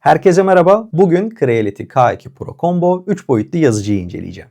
Herkese merhaba. Bugün Creality K2 Pro Combo 3 boyutlu yazıcıyı inceleyeceğim.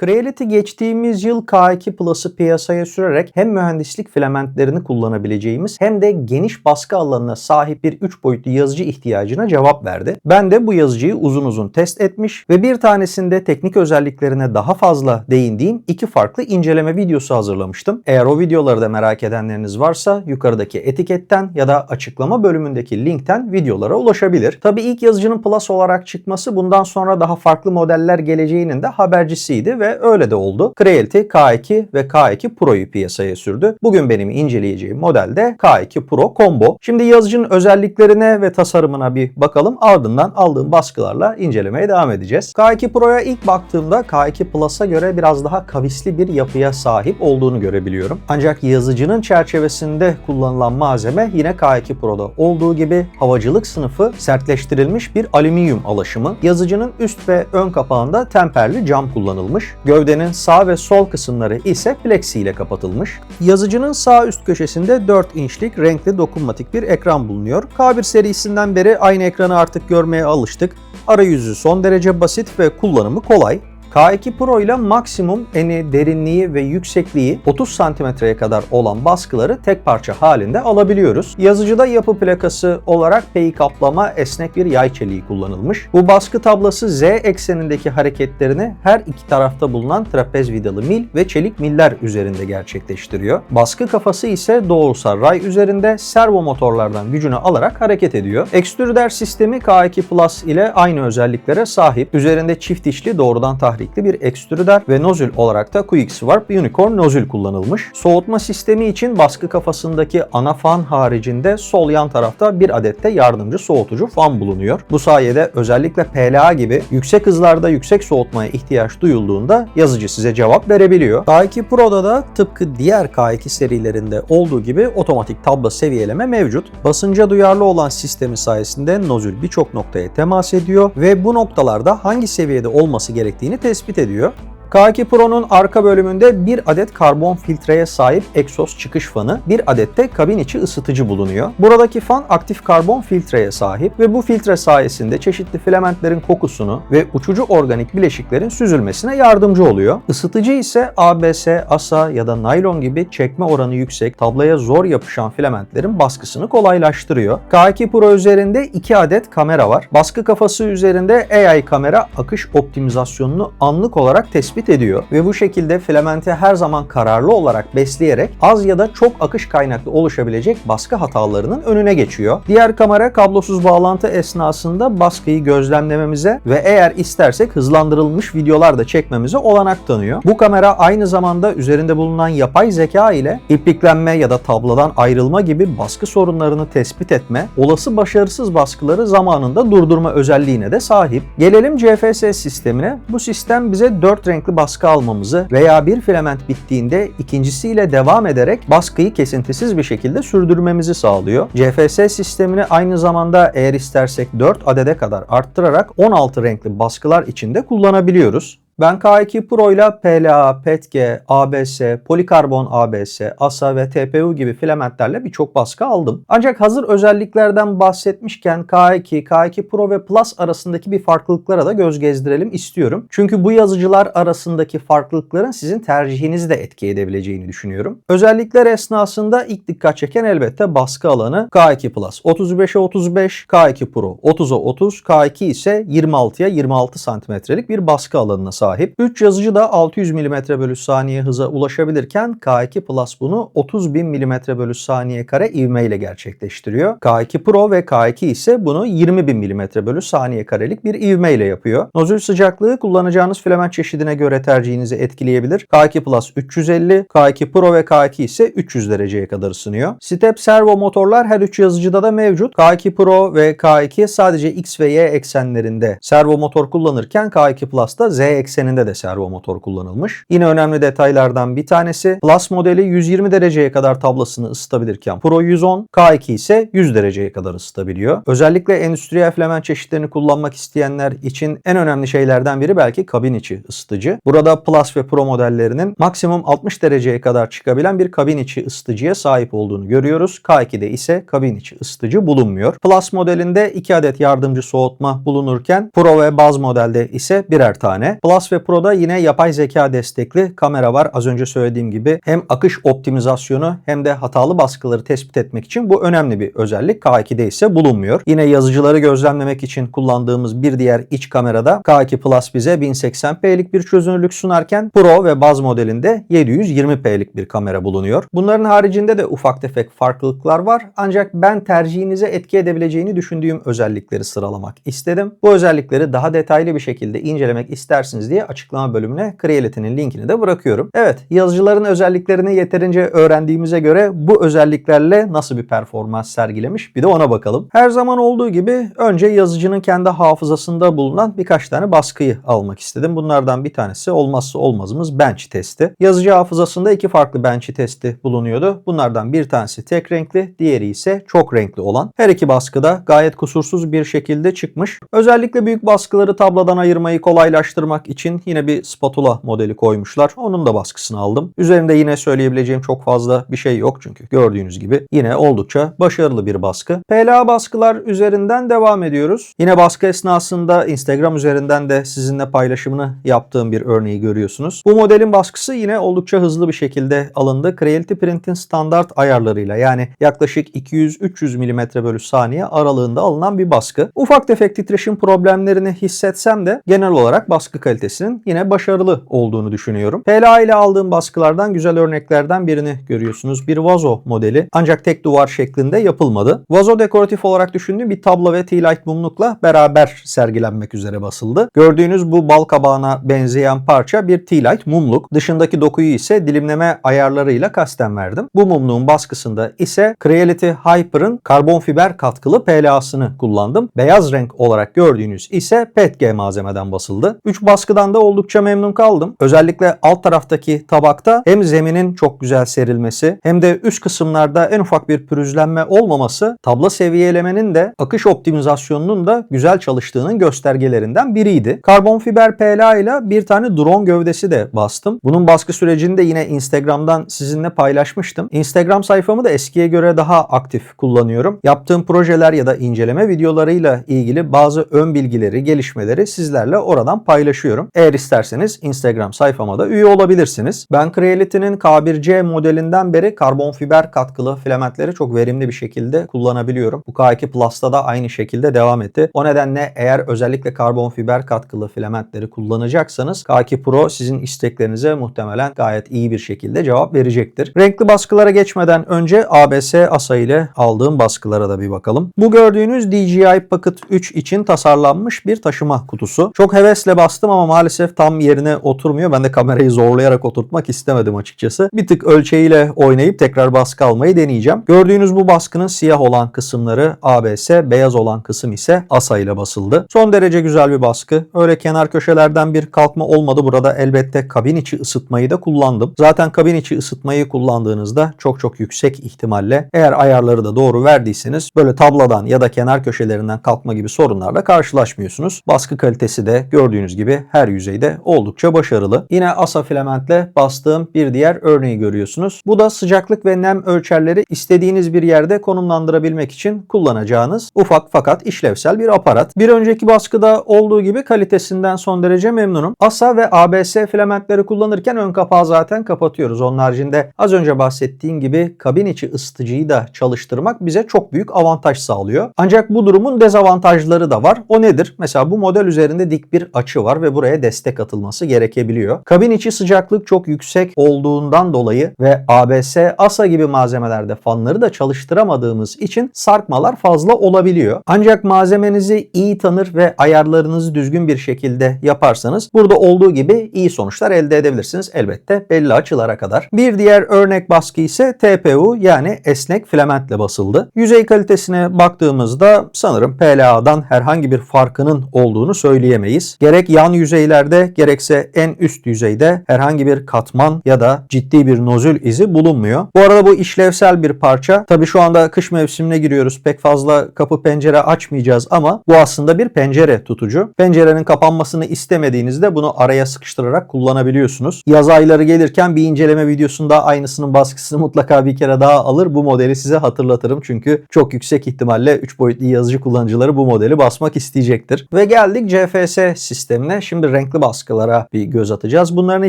Creality geçtiğimiz yıl K2 Plus'ı piyasaya sürerek hem mühendislik filamentlerini kullanabileceğimiz hem de geniş baskı alanına sahip bir 3 boyutlu yazıcı ihtiyacına cevap verdi. Ben de bu yazıcıyı uzun uzun test etmiş ve bir tanesinde teknik özelliklerine daha fazla değindiğim iki farklı inceleme videosu hazırlamıştım. Eğer o videoları da merak edenleriniz varsa yukarıdaki etiketten ya da açıklama bölümündeki linkten videolara ulaşabilir. Tabi ilk yazıcının Plus olarak çıkması bundan sonra daha farklı modeller geleceğinin de habercisiydi ve öyle de oldu. Creality K2 ve K2 Pro'yu piyasaya sürdü. Bugün benim inceleyeceğim model de K2 Pro Combo. Şimdi yazıcının özelliklerine ve tasarımına bir bakalım. Ardından aldığım baskılarla incelemeye devam edeceğiz. K2 Pro'ya ilk baktığımda K2 Plus'a göre biraz daha kavisli bir yapıya sahip olduğunu görebiliyorum. Ancak yazıcının çerçevesinde kullanılan malzeme yine K2 Pro'da olduğu gibi havacılık sınıfı sertleştirilmiş bir alüminyum alaşımı. Yazıcının üst ve ön kapağında temperli cam kullanılmış. Gövdenin sağ ve sol kısımları ise plexi ile kapatılmış. Yazıcının sağ üst köşesinde 4 inçlik renkli dokunmatik bir ekran bulunuyor. K1 serisinden beri aynı ekranı artık görmeye alıştık. Arayüzü son derece basit ve kullanımı kolay. K2 Pro ile maksimum eni, derinliği ve yüksekliği 30 santimetreye kadar olan baskıları tek parça halinde alabiliyoruz. Yazıcıda yapı plakası olarak peyi kaplama esnek bir yay çeliği kullanılmış. Bu baskı tablası Z eksenindeki hareketlerini her iki tarafta bulunan trapez vidalı mil ve çelik miller üzerinde gerçekleştiriyor. Baskı kafası ise doğrusal ray üzerinde servo motorlardan gücünü alarak hareket ediyor. Ekstrüder sistemi K2 Plus ile aynı özelliklere sahip. Üzerinde çift dişli doğrudan tahrikli bir ekstrüder ve nozül olarak da Quick Unicorn nozül kullanılmış. Soğutma sistemi için baskı kafasındaki ana fan haricinde sol yan tarafta bir adet de yardımcı soğutucu fan bulunuyor. Bu sayede özellikle PLA gibi yüksek hızlarda yüksek soğutmaya ihtiyaç duyulduğunda yazıcı size cevap verebiliyor. K2 Pro'da da tıpkı diğer K2 serilerinde olduğu gibi otomatik tablo seviyeleme mevcut. Basınca duyarlı olan sistemi sayesinde nozül birçok noktaya temas ediyor ve bu noktalarda hangi seviyede olması gerektiğini tespit ediyor. K2 Pro'nun arka bölümünde bir adet karbon filtreye sahip egzoz çıkış fanı, bir adet de kabin içi ısıtıcı bulunuyor. Buradaki fan aktif karbon filtreye sahip ve bu filtre sayesinde çeşitli filamentlerin kokusunu ve uçucu organik bileşiklerin süzülmesine yardımcı oluyor. Isıtıcı ise ABS, ASA ya da naylon gibi çekme oranı yüksek, tabloya zor yapışan filamentlerin baskısını kolaylaştırıyor. K2 Pro üzerinde 2 adet kamera var. Baskı kafası üzerinde AI kamera akış optimizasyonunu anlık olarak tespit tespit ediyor ve bu şekilde filamenti her zaman kararlı olarak besleyerek az ya da çok akış kaynaklı oluşabilecek baskı hatalarının önüne geçiyor. Diğer kamera kablosuz bağlantı esnasında baskıyı gözlemlememize ve eğer istersek hızlandırılmış videolar da çekmemize olanak tanıyor. Bu kamera aynı zamanda üzerinde bulunan yapay zeka ile ipliklenme ya da tablodan ayrılma gibi baskı sorunlarını tespit etme, olası başarısız baskıları zamanında durdurma özelliğine de sahip. Gelelim CFS sistemine. Bu sistem bize 4 renk farklı baskı almamızı veya bir filament bittiğinde ikincisiyle devam ederek baskıyı kesintisiz bir şekilde sürdürmemizi sağlıyor. CFS sistemini aynı zamanda eğer istersek 4 adede kadar arttırarak 16 renkli baskılar içinde kullanabiliyoruz. Ben K2 Pro ile PLA, PETG, ABS, polikarbon ABS, ASA ve TPU gibi filamentlerle birçok baskı aldım. Ancak hazır özelliklerden bahsetmişken K2, K2 Pro ve Plus arasındaki bir farklılıklara da göz gezdirelim istiyorum. Çünkü bu yazıcılar arasındaki farklılıkların sizin tercihinizi de etki edebileceğini düşünüyorum. Özellikler esnasında ilk dikkat çeken elbette baskı alanı K2 Plus 35'e 35, K2 Pro 30'a 30, K2 ise 26'ya 26 santimetrelik bir baskı alanına sahip sahip. 3 yazıcı da 600 mm bölü saniye hıza ulaşabilirken K2 Plus bunu 30.000 mm bölü saniye kare ivmeyle gerçekleştiriyor. K2 Pro ve K2 ise bunu 20.000 mm bölü saniye karelik bir ivmeyle yapıyor. Nozül sıcaklığı kullanacağınız filament çeşidine göre tercihinizi etkileyebilir. K2 Plus 350, K2 Pro ve K2 ise 300 dereceye kadar ısınıyor. Step servo motorlar her üç yazıcıda da mevcut. K2 Pro ve K2 sadece X ve Y eksenlerinde servo motor kullanırken K2 Plus'ta Z ekseninde de servo motor kullanılmış. Yine önemli detaylardan bir tanesi Plus modeli 120 dereceye kadar tablasını ısıtabilirken Pro 110, K2 ise 100 dereceye kadar ısıtabiliyor. Özellikle endüstriyel filament çeşitlerini kullanmak isteyenler için en önemli şeylerden biri belki kabin içi ısıtıcı. Burada Plus ve Pro modellerinin maksimum 60 dereceye kadar çıkabilen bir kabin içi ısıtıcıya sahip olduğunu görüyoruz. K2'de ise kabin içi ısıtıcı bulunmuyor. Plus modelinde 2 adet yardımcı soğutma bulunurken Pro ve Baz modelde ise birer tane. Plus ve Pro'da yine yapay zeka destekli kamera var. Az önce söylediğim gibi hem akış optimizasyonu hem de hatalı baskıları tespit etmek için bu önemli bir özellik. K2'de ise bulunmuyor. Yine yazıcıları gözlemlemek için kullandığımız bir diğer iç kamerada K2 Plus bize 1080p'lik bir çözünürlük sunarken Pro ve Baz modelinde 720p'lik bir kamera bulunuyor. Bunların haricinde de ufak tefek farklılıklar var. Ancak ben tercihinize etki edebileceğini düşündüğüm özellikleri sıralamak istedim. Bu özellikleri daha detaylı bir şekilde incelemek istersiniz diye açıklama bölümüne Creality'nin linkini de bırakıyorum. Evet, yazıcıların özelliklerini yeterince öğrendiğimize göre bu özelliklerle nasıl bir performans sergilemiş bir de ona bakalım. Her zaman olduğu gibi önce yazıcının kendi hafızasında bulunan birkaç tane baskıyı almak istedim. Bunlardan bir tanesi olmazsa olmazımız bench testi. Yazıcı hafızasında iki farklı bench testi bulunuyordu. Bunlardan bir tanesi tek renkli, diğeri ise çok renkli olan. Her iki baskı da gayet kusursuz bir şekilde çıkmış. Özellikle büyük baskıları tabladan ayırmayı kolaylaştırmak için yine bir spatula modeli koymuşlar. Onun da baskısını aldım. Üzerinde yine söyleyebileceğim çok fazla bir şey yok çünkü gördüğünüz gibi yine oldukça başarılı bir baskı. PLA baskılar üzerinden devam ediyoruz. Yine baskı esnasında Instagram üzerinden de sizinle paylaşımını yaptığım bir örneği görüyorsunuz. Bu modelin baskısı yine oldukça hızlı bir şekilde alındı. Creality Print'in standart ayarlarıyla yani yaklaşık 200-300 mm bölü saniye aralığında alınan bir baskı. Ufak tefek titreşim problemlerini hissetsem de genel olarak baskı kalitesinin yine başarılı olduğunu düşünüyorum. PLA ile aldığım baskılardan güzel örneklerden birini görüyorsunuz. Bir vazo modeli ancak tek duvar şeklinde yapılmadı. Vazo dekoratif olarak düşündüğüm bir tablo ve tea light mumlukla beraber sergilenmek üzere basıldı. Gördüğünüz bu bal kabağına benzeyen parça bir tea light mumluk. Dışındaki dokuyu ise dilimleme ayarlarıyla kasten verdim. Bu mumluğun baskısında ise Creality Hyper'ın karbon fiber katkılı PLA'sını kullandım. Beyaz renk olarak gördüğünüz ise PETG malzemeden basıldı. 3 baskıdan da oldukça memnun kaldım. Özellikle alt taraftaki tabakta hem zeminin çok güzel serilmesi hem de üst kısımlarda en ufak bir pürüzlenme olmaması tabla seviyelemenin de akış optimizasyonunun da güzel çalıştığının göstergelerinden biriydi. Karbon fiber PLA ile bir tane drone gövdesi de bastım. Bunun baskı sürecini de yine Instagram'dan sizinle paylaşmıştım. Instagram sayfamı da eskiye göre daha aktif kullanıyorum. Yaptığım projeler ya da inceleme videolarıyla ilgili bazı ön bilgileri, gelişmeleri sizlerle oradan paylaşıyorum. Eğer isterseniz Instagram sayfama da üye olabilirsiniz. Ben Creality'nin K1C modelinden beri karbon fiber katkılı filamentleri çok verimli bir şekilde kullanabiliyorum. Bu K2 Plus'ta da aynı şekilde devam etti. O nedenle eğer özellikle karbon fiber katkılı filamentleri kullanacaksanız K2 Pro sizin isteklerinize muhtemelen gayet iyi bir şekilde cevap verecektir. Renkli baskılara geçmeden önce ABS asa ile aldığım baskılara da bir bakalım. Bu gördüğünüz DJI Pocket 3 için tasarlanmış bir taşıma kutusu. Çok hevesle bastım ama maalesef tam yerine oturmuyor. Ben de kamerayı zorlayarak oturtmak istemedim açıkçası. Bir tık ölçeğiyle oynayıp tekrar baskı almayı deneyeceğim. Gördüğünüz bu baskının siyah olan kısımları ABS, beyaz olan kısım ise asa ile basıldı. Son derece güzel bir baskı. Öyle kenar köşelerden bir kalkma olmadı. Burada elbette kabin içi ısıtmayı da kullandım. Zaten kabin içi ısıtmayı kullandığınızda çok çok yüksek ihtimalle eğer ayarları da doğru verdiyseniz böyle tabladan ya da kenar köşelerinden kalkma gibi sorunlarla karşılaşmıyorsunuz. Baskı kalitesi de gördüğünüz gibi her yüzeyde oldukça başarılı. Yine asa filamentle bastığım bir diğer örneği görüyorsunuz. Bu da sıcaklık ve nem ölçerleri istediğiniz bir yerde konumlandırabilmek için kullanacağınız ufak fakat işlevsel bir aparat. Bir önceki baskıda olduğu gibi kalitesinden son derece memnunum. ASA ve ABS filamentleri kullanırken ön kapağı zaten kapatıyoruz. Onun haricinde az önce bahsettiğim gibi kabin içi ısıtıcıyı da çalıştırmak bize çok büyük avantaj sağlıyor. Ancak bu durumun dezavantajları da var. O nedir? Mesela bu model üzerinde dik bir açı var ve buraya destek atılması gerekebiliyor. Kabin içi sıcaklık çok yüksek olduğundan dolayı ve ABS, ASA gibi malzemelerde fanları da çalıştıramadığımız için sarkmalar fazla olabiliyor. Ancak malzemenizi iyi tanır ve ayarlarınızı düzgün bir şekilde yaparsanız burada olduğu gibi iyi sonuçlar elde edebilirsiniz. Elbette belli açılara kadar. Bir diğer örnek baskı ise TPU yani esnek filamentle basıldı. Yüzey kalitesine baktığımızda sanırım PLA'dan herhangi bir farkının olduğunu söyleyemeyiz. Gerek yan yüzeylerde gerekse en üst yüzeyde herhangi bir katman ya da ciddi bir nozül izi bulunmuyor. Bu arada bu işlevsel bir parça. Tabii şu anda kış mevsimine giriyoruz. Pek fazla kapı pencere açmayacağız ama bu aslında bir pencere tutucu. Pencerenin kapanmasını istemediğinizde bunu araya sıkıştırarak kullanabiliyorsunuz. Yaz ayları gelirken bir inceleme videosunda aynısının baskısını mutlaka bir kere daha alır. Bu modeli size hatırlatırım çünkü çok yüksek ihtimalle 3 boyutlu yazıcı kullanıcıları bu modeli basmak isteyecektir. Ve geldik CFS sistemine. Şimdi renkli baskılara bir göz atacağız. Bunların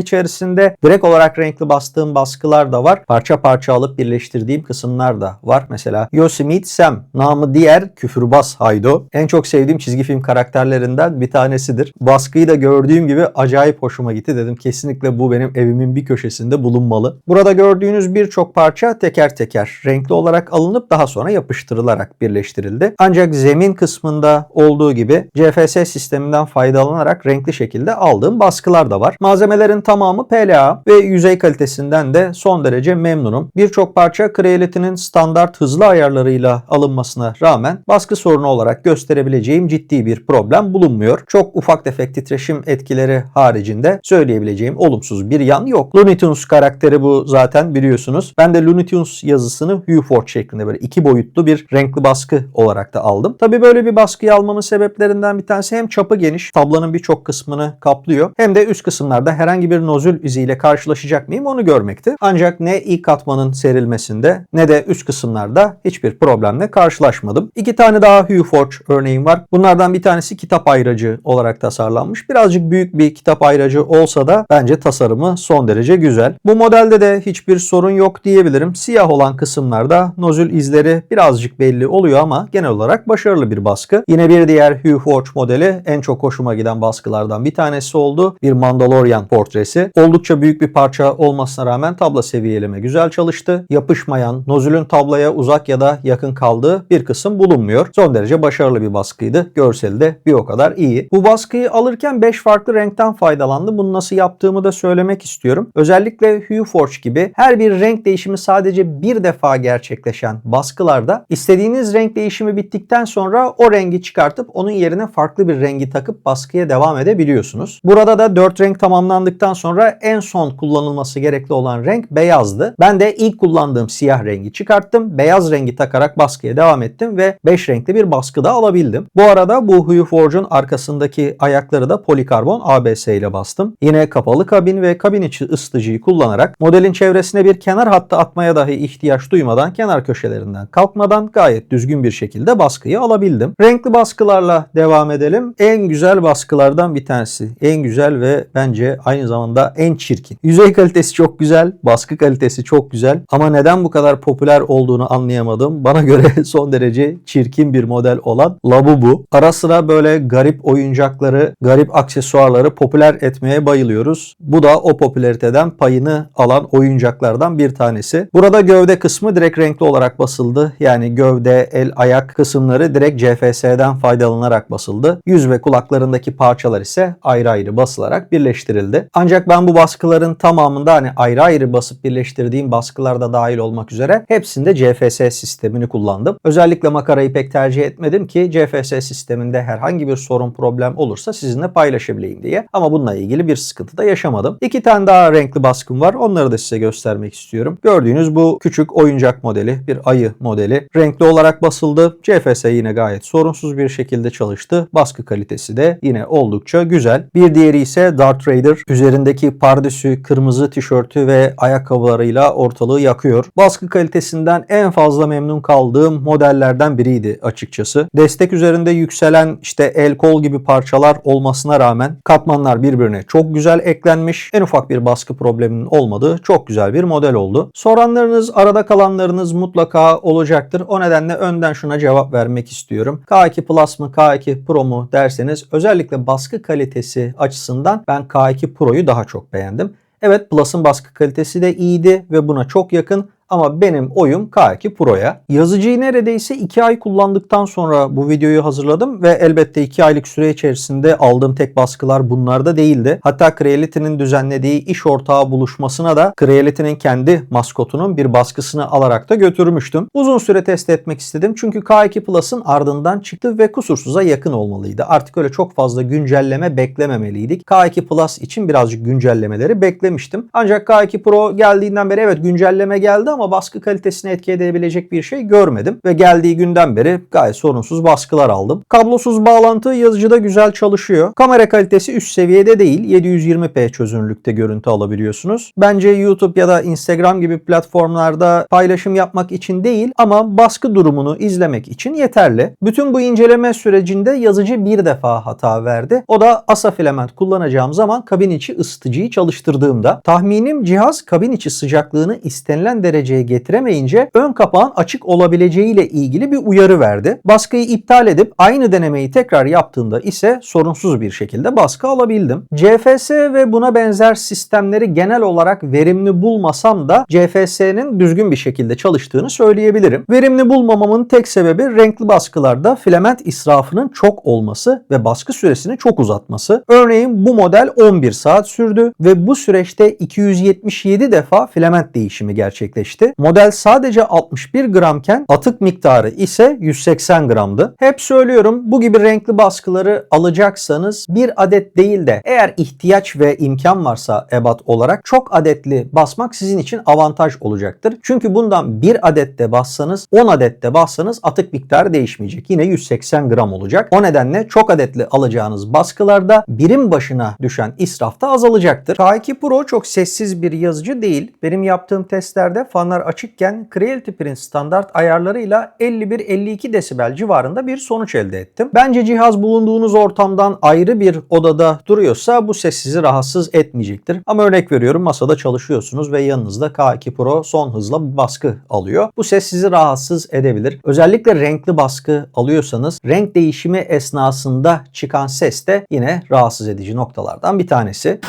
içerisinde direkt olarak renkli bastığım baskılar da var. Parça parça alıp birleştirdiğim kısımlar da var. Mesela Yosemite Sam, namı diğer küfürbaz Haydo. En çok sevdiğim çizgi film karakterlerinden bir tanesidir. Baskıyı da gördüğüm gibi acayip hoşuma gitti. Dedim kesinlikle bu benim evimin bir köşesinde bulunmalı. Burada gördüğünüz birçok parça teker teker renkli olarak alınıp daha sonra yapıştırılarak birleştirildi. Ancak zemin kısmında olduğu gibi CFS sisteminden faydalanarak renkli şekilde aldığım baskılar da var. Malzemelerin tamamı PLA ve yüzey kalitesinden de son derece memnunum. Birçok parça Creality'nin standart hızlı ayarlarıyla alınmasına rağmen baskı sorunu olarak gösterebileceğim ciddi bir problem bulunmuyor. Çok ufak tefek titreşim etkileri haricinde söyleyebileceğim olumsuz bir yan yok. Looney Tunes karakteri bu zaten biliyorsunuz. Ben de Looney Tunes yazısını Hueforge şeklinde böyle iki boyutlu bir renkli baskı olarak da aldım. Tabii böyle bir baskıyı almamın sebeplerinden bir tanesi hem çapı geniş, tablanın birçok kısmını kaplıyor hem de üst kısımlarda herhangi bir nozül iziyle karşılaşacak mıyım onu görmekti. Ancak ne ilk katmanın serilmesinde ne de üst kısımlarda hiçbir problemle karşılaşmadım. İki tane daha Hueforge örneğim var. Bunlardan bir tanesi kitap ayracı olarak tasarlanmış. Birazcık büyük bir kitap ayracı olsa da bence tasarımı son derece güzel. Bu modelde de hiçbir sorun yok diyebilirim. Siyah olan kısımlarda nozül izleri birazcık belli oluyor ama genel olarak başarılı bir baskı. Yine bir diğer Hueforge modeli en çok hoşuma giden baskılardan bir tanesi oldu. Bir Mandalorian portresi. Oldukça büyük bir parça olmasına rağmen tabla seviyeleme güzel çalıştı. Yapışmayan, nozülün tablaya uzak ya da yakın kaldığı bir kısım bulunmuyor. Son derece başarılı bir baskıydı. Görseli de bir o kadar iyi. Bu baskıyı alırken 5 farklı renkten faydalandım. Bunu nasıl yaptığımı da söylemek istiyorum. Özellikle Hueforge gibi her bir renk değişimi sadece bir defa gerçekleşen baskılarda istediğiniz renk değişimi bittikten sonra o rengi çıkartıp onun yerine farklı bir rengi takıp baskıya devam edebiliyorsunuz. Burada da 4 renk tamamlandıktan sonra en son kullanılması gerekli olan renk beyazdı. Ben de ilk kullandığım siyah rengi çıkarttım. Beyaz rengi takarak baskıya devam ettim ve 5 renkli bir baskı da alabildim. Bu arada bu Hueforge'un arkasındaki ayakları da polikarbon ABS ile bastım. Yine kapalı kabin ve kabin içi ısıtıcıyı kullanarak modelin çevresine bir kenar hattı atmaya dahi ihtiyaç duymadan kenar köşelerinden kalkmadan gayet düzgün bir şekilde baskıyı alabildim. Renkli baskılarla devam edelim. En güzel baskılardan bir tanesi. En güzel ve bence aynı zamanda en çirkin. Yüzey kalitesi çok güzel, baskı kalitesi çok güzel ama neden bu kadar popüler olduğunu anlayamadım. Bana göre son derece çirkin bir model olan Labubu. Ara sıra böyle garip oyuncakları, garip aksesuarları popüler etmeye bayılıyoruz. Bu da o popülariteden payını alan oyuncaklardan bir tanesi. Burada gövde kısmı direkt renkli olarak basıldı. Yani gövde, el, ayak kısımları direkt CFS'den faydalanarak basıldı. Yüz ve kulaklarındaki parçalar ise ayrı ayrı basılarak birleştirildi. Ancak ben bu baskıların tamamında hani ayrı ayrı basıp birleştirdiğim baskılar da dahil olmak üzere hepsinde CFS sistemini kullandım. Özellikle makarayı pek tercih etmedim ki CFS sisteminde herhangi bir sorun problem olursa sizinle paylaşabileyim diye. Ama bununla ilgili bir sıkıntı da yaşamadım. İki tane daha renkli baskım var. Onları da size göstermek istiyorum. Gördüğünüz bu küçük oyuncak modeli, bir ayı modeli. Renkli olarak basıldı. CFS yine gayet sorunsuz bir şekilde çalıştı. Baskı kalitesi de yine oldukça güzel. Bir diğeri ise Darth Raider. Üzerindeki pardesü, kırmızı tişörtü ve ayakkabılarıyla ortalığı yakıyor. Baskı kalitesinden en fazla memnun kaldığım modellerden biriydi açıkçası. Destek üzerinde yükselen işte el kol gibi parçalar olmasına rağmen katmanlar birbirine çok güzel eklenmiş. En ufak bir baskı probleminin olmadığı çok güzel bir model oldu. Soranlarınız, arada kalanlarınız mutlaka olacaktır. O nedenle önden şuna cevap vermek istiyorum. K2 Plus mı K2 Pro mu derseniz özellikle baskı kalitesi kalitesi açısından ben K2 Pro'yu daha çok beğendim. Evet Plus'ın baskı kalitesi de iyiydi ve buna çok yakın ama benim oyum K2 Pro'ya. Yazıcıyı neredeyse 2 ay kullandıktan sonra bu videoyu hazırladım ve elbette 2 aylık süre içerisinde aldığım tek baskılar bunlarda değildi. Hatta Creality'nin düzenlediği iş ortağı buluşmasına da Creality'nin kendi maskotunun bir baskısını alarak da götürmüştüm. Uzun süre test etmek istedim çünkü K2 Plus'ın ardından çıktı ve kusursuza yakın olmalıydı. Artık öyle çok fazla güncelleme beklememeliydik. K2 Plus için birazcık güncellemeleri beklemiştim. Ancak K2 Pro geldiğinden beri evet güncelleme geldi baskı kalitesini etki edebilecek bir şey görmedim. Ve geldiği günden beri gayet sorunsuz baskılar aldım. Kablosuz bağlantı yazıcıda güzel çalışıyor. Kamera kalitesi üst seviyede değil. 720p çözünürlükte görüntü alabiliyorsunuz. Bence YouTube ya da Instagram gibi platformlarda paylaşım yapmak için değil ama baskı durumunu izlemek için yeterli. Bütün bu inceleme sürecinde yazıcı bir defa hata verdi. O da ASA filament kullanacağım zaman kabin içi ısıtıcıyı çalıştırdığımda. Tahminim cihaz kabin içi sıcaklığını istenilen dereceye getiremeyince ön kapağın açık olabileceğiyle ilgili bir uyarı verdi. Baskıyı iptal edip aynı denemeyi tekrar yaptığımda ise sorunsuz bir şekilde baskı alabildim. CFS ve buna benzer sistemleri genel olarak verimli bulmasam da CFS'nin düzgün bir şekilde çalıştığını söyleyebilirim. Verimli bulmamamın tek sebebi renkli baskılarda filament israfının çok olması ve baskı süresini çok uzatması. Örneğin bu model 11 saat sürdü ve bu süreçte 277 defa filament değişimi gerçekleşti. Model sadece 61 gramken atık miktarı ise 180 gramdı. Hep söylüyorum bu gibi renkli baskıları alacaksanız bir adet değil de eğer ihtiyaç ve imkan varsa ebat olarak çok adetli basmak sizin için avantaj olacaktır. Çünkü bundan bir adette bassanız 10 adette bassanız atık miktarı değişmeyecek. Yine 180 gram olacak. O nedenle çok adetli alacağınız baskılarda birim başına düşen israf da azalacaktır. K2 Pro çok sessiz bir yazıcı değil. Benim yaptığım testlerde fanlar açıkken Creality Print standart ayarlarıyla 51-52 desibel civarında bir sonuç elde ettim. Bence cihaz bulunduğunuz ortamdan ayrı bir odada duruyorsa bu ses sizi rahatsız etmeyecektir. Ama örnek veriyorum masada çalışıyorsunuz ve yanınızda K2 Pro son hızla baskı alıyor. Bu ses sizi rahatsız edebilir. Özellikle renkli baskı alıyorsanız renk değişimi esnasında çıkan ses de yine rahatsız edici noktalardan bir tanesi.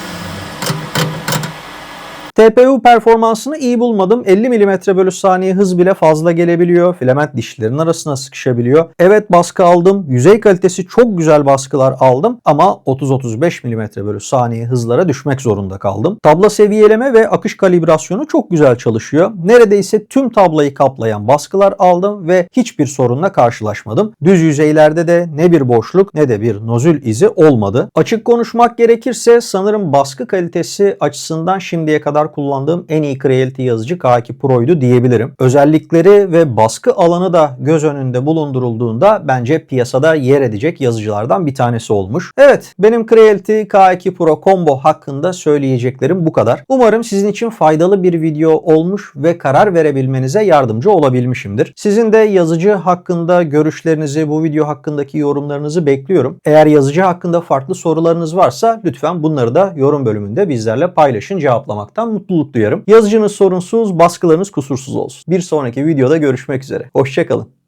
TPU performansını iyi bulmadım. 50 mm bölü saniye hız bile fazla gelebiliyor. Filament dişlerin arasına sıkışabiliyor. Evet baskı aldım. Yüzey kalitesi çok güzel baskılar aldım ama 30-35 mm bölü saniye hızlara düşmek zorunda kaldım. Tabla seviyeleme ve akış kalibrasyonu çok güzel çalışıyor. Neredeyse tüm tablayı kaplayan baskılar aldım ve hiçbir sorunla karşılaşmadım. Düz yüzeylerde de ne bir boşluk ne de bir nozül izi olmadı. Açık konuşmak gerekirse sanırım baskı kalitesi açısından şimdiye kullandığım en iyi Creality yazıcı K2 Pro'ydu diyebilirim. Özellikleri ve baskı alanı da göz önünde bulundurulduğunda bence piyasada yer edecek yazıcılardan bir tanesi olmuş. Evet benim Creality K2 Pro combo hakkında söyleyeceklerim bu kadar. Umarım sizin için faydalı bir video olmuş ve karar verebilmenize yardımcı olabilmişimdir. Sizin de yazıcı hakkında görüşlerinizi, bu video hakkındaki yorumlarınızı bekliyorum. Eğer yazıcı hakkında farklı sorularınız varsa lütfen bunları da yorum bölümünde bizlerle paylaşın cevaplamaktan mutluluk duyarım. Yazıcınız sorunsuz, baskılarınız kusursuz olsun. Bir sonraki videoda görüşmek üzere. Hoşçakalın.